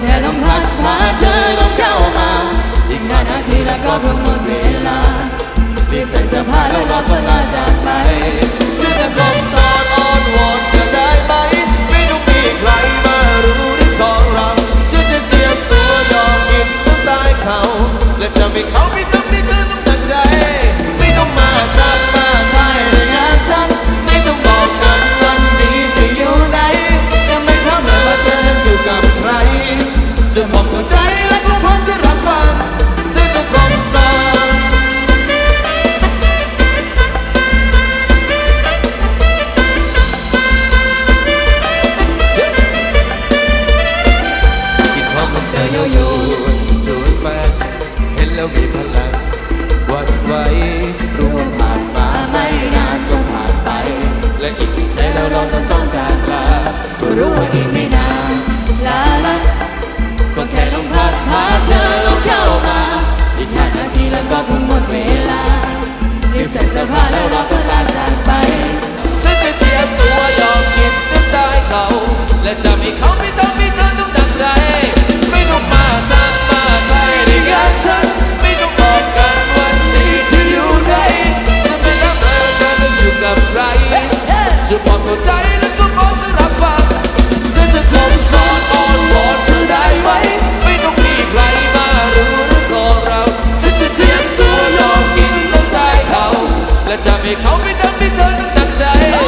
แค่ลมพัดพาเธอลงเข้ามาอีกห้านาทีแล้วก็พรุ่งหมดเวลารีบใส่เสื้อผ้าแล้วเราก็ รู้ว่าอีกไม่นานลาละก็แค่ลงพัดพาเธอลงเข้ามา อีกห้านาทีแล้วก็คงหมดเวลาเรีบใส่เสื้อผ้าแล้วเราก็ลาจากไปฉันจะเตรียมตัวยอมกินน้ำตายเขา และจะมีเขาไม่ต้องมีเธอต้องดังใจ ไม่ต้องมาทำมาใทยในงานฉันไม่ต้องบอกกันวันนี้ฉันอยู่ไหนฉัไม่รัอเธอจะอยู่กับใครจะบอกหัวใจ 等你，等你，等得累。